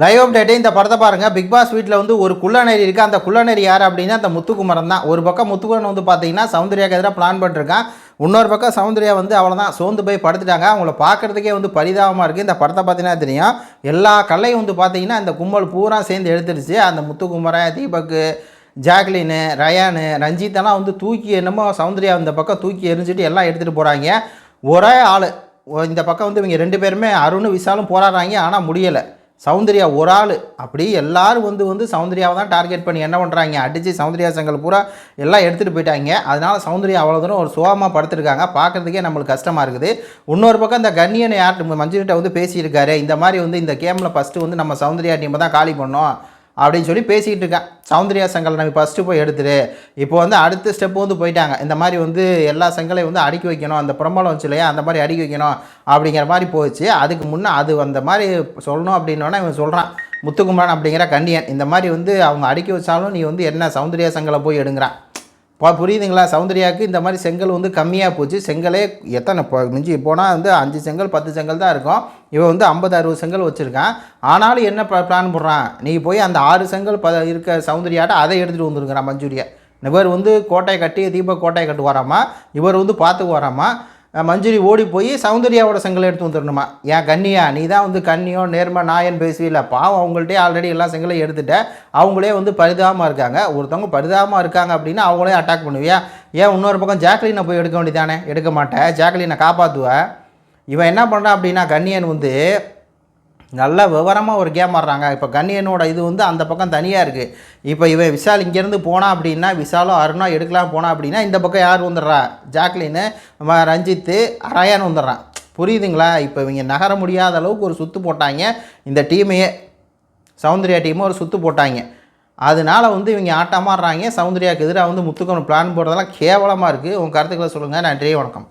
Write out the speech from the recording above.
Live update இந்த படத்தை பாருங்கள் பிக் பாஸ் வீட்டில் வந்து ஒரு குள்ளநெறி இருக்குது அந்த குள்ளநெறி யார் அப்படின்னா அந்த முத்துக்குமரன் தான். ஒரு பக்கம் முத்துக்குமரன் வந்து பார்த்தீங்கன்னா சௌந்தர்யாக்கு எதிராக பிளான் பண்ணிருக்கான் இன்னொரு பக்கம் சௌந்தர்யா வந்து அவ்வளோதான் சோர்ந்து போய் படுத்துட்டாங்க. அவங்கள பார்க்குறதுக்கே வந்து பரிதாபமாக இருக்குது இந்த படத்தை பார்த்தீங்கன்னா தெரியும். எல்லா கல்லையும் வந்து பார்த்தீங்கன்னா இந்த கும்பல் பூரா சேர்ந்து எடுத்துருச்சு. அந்த முத்துக்குமரன் தீபக்கு ஜாக்லின் ரயானு ரஞ்சித்தெல்லாம் வந்து தூக்கி என்னமோ சௌந்தர்யா இந்த பக்கம் தூக்கி எரிஞ்சிட்டு எல்லாம் எடுத்துகிட்டு போகிறாங்க ஒரே ஆள். இந்த பக்கம் வந்து இவங்க ரெண்டு பேருமே அருண் விசாலும் போராடுறாங்க. ஆனால் முடியலை. சௌந்தர்யா ஒரு ஆள். அப்படி எல்லாரும் வந்து வந்து சௌந்தர்யாவை தான் டார்கெட் பண்ணி என்ன பண்ணுறாங்க அடித்து சௌந்தர்யா சங்கல் பூரா எல்லாம் எடுத்துகிட்டு போயிட்டாங்க. அதனால் சௌந்தர்யா அவ்வளோ தூரம் ஒரு சோகமாக படுத்துருக்காங்க. பார்க்குறதுக்கே நம்மளுக்கு கஷ்டமாக இருக்குது. இன்னொரு பக்கம் இந்த கண்ணியனை யார் மஞ்சுகிட்ட வந்து பேசியிருக்காரு. இந்த மாதிரி வந்து இந்த கேமில் ஃபஸ்ட்டு வந்து நம்ம சௌந்தர்யா டீமை தான் காலி பண்ணோம். அப்படின்னு சொல்லி பேசிக்கிட்டு இருக்கேன். சௌந்தர்யா சங்கலை நம்ம ஃபஸ்ட்டு போய் எடுத்துரு இப்போ வந்து அடுத்த ஸ்டெப் வந்து போயிட்டாங்க. இந்த மாதிரி வந்து எல்லா செங்கலையும் வந்து அடுக்கி வைக்கணும். அந்த புறம்பாலம் வச்சு இல்லையா? அந்த மாதிரி அடுக்கி வைக்கணும். அப்படிங்கிற மாதிரி போச்சு. அதுக்கு முன்னே அது அந்த மாதிரி சொல்லணும் அப்படின்னோடனே இவன் சொல்கிறான் முத்துக்குமரன் அப்படிங்கிற கண்டியன் இந்த மாதிரி வந்து அவங்க அடுக்கி வச்சாலும் நீ வந்து என்ன சௌந்தர்யா செங்கலை போய் எடுங்கிறான். இப்போ புரியுதுங்களா? சௌந்தர்யாவுக்கு இந்த மாதிரி செங்கல் வந்து கம்மியாக போச்சு. செங்கலே எத்தனை இப்போ மிஞ்சி போனால் வந்து அஞ்சு செங்கல் பத்து செங்கல் தான் இருக்கும். இவன் வந்து ஐம்பது அறுபது செங்கல் வச்சுருக்கான். ஆனாலும் என்ன பிளான் போடுறான்? நீ போய் அந்த ஆறு செங்கல் ப இருக்க சௌந்தர்யாட்ட அதை எடுத்துகிட்டு வந்துருக்கிறான் மஞ்சூரியை. இவர் வந்து கோட்டையை கட்டி தீபக் கோட்டையை கட்டு வராமா இவர் வந்து பார்த்துக்கு வராமா மஞ்சுரி ஓடி போய் சௌந்தர்யாவோட செங்கலை எடுத்து வந்துடணுமா? ஏன் கண்ணியா நீ தான் வந்து கண்ணியோ நேர்மை நாயன் பேசுவில்ல. பாவம் அவங்கள்ட்டே ஆல்ரெடி எல்லா செங்கலையும் எடுத்துட்டேன் அவங்களே வந்து பரிதாபமாக இருக்காங்க. ஒருத்தவங்க பரிதாபமாக இருக்காங்க அப்படின்னா அவங்களே அட்டாக் பண்ணுவியா? ஏன் இன்னொரு பக்கம் ஜாக்லினை போய் எடுக்க வேண்டியதானே? எடுக்க மாட்டேன் ஜாக்லினை காப்பாற்றுவேன் இவன் என்ன பண்ணுறான் அப்படின்னா கண்ணியன் வந்து நல்ல விவரமாக ஒரு கேம் ஆடுறாங்க. இப்போ கண்ணியனோட இது வந்து அந்த பக்கம் தனியாக இருக்குது இப்போ இவன் விஷால் இங்கேருந்து போனால் அப்படின்னா விஷாலோ அருணா எடுக்கலாம் போனால் அப்படின்னா இந்த பக்கம் யார் வந்துடுறா? ஜாக்லின்னு ரஞ்சித்து ரயான் வந்துடுறான். புரியுதுங்களா? இப்போ இவங்க நகர முடியாத அளவுக்கு ஒரு சுத்து போட்டாங்க. இந்த டீமையே சௌந்தர்யா டீமும் ஒரு சுத்து போட்டாங்க. அதனால வந்து இவங்க ஆட்டமாடுறாங்க சௌந்தர்யாவுக்கு எதிராக வந்து முத்துக்கணும் பிளான் போடுறதெல்லாம் கேவலமாக இருக்குது உங்கள் கருத்துக்களை சொல்லுங்கள் நன்றி வணக்கம்.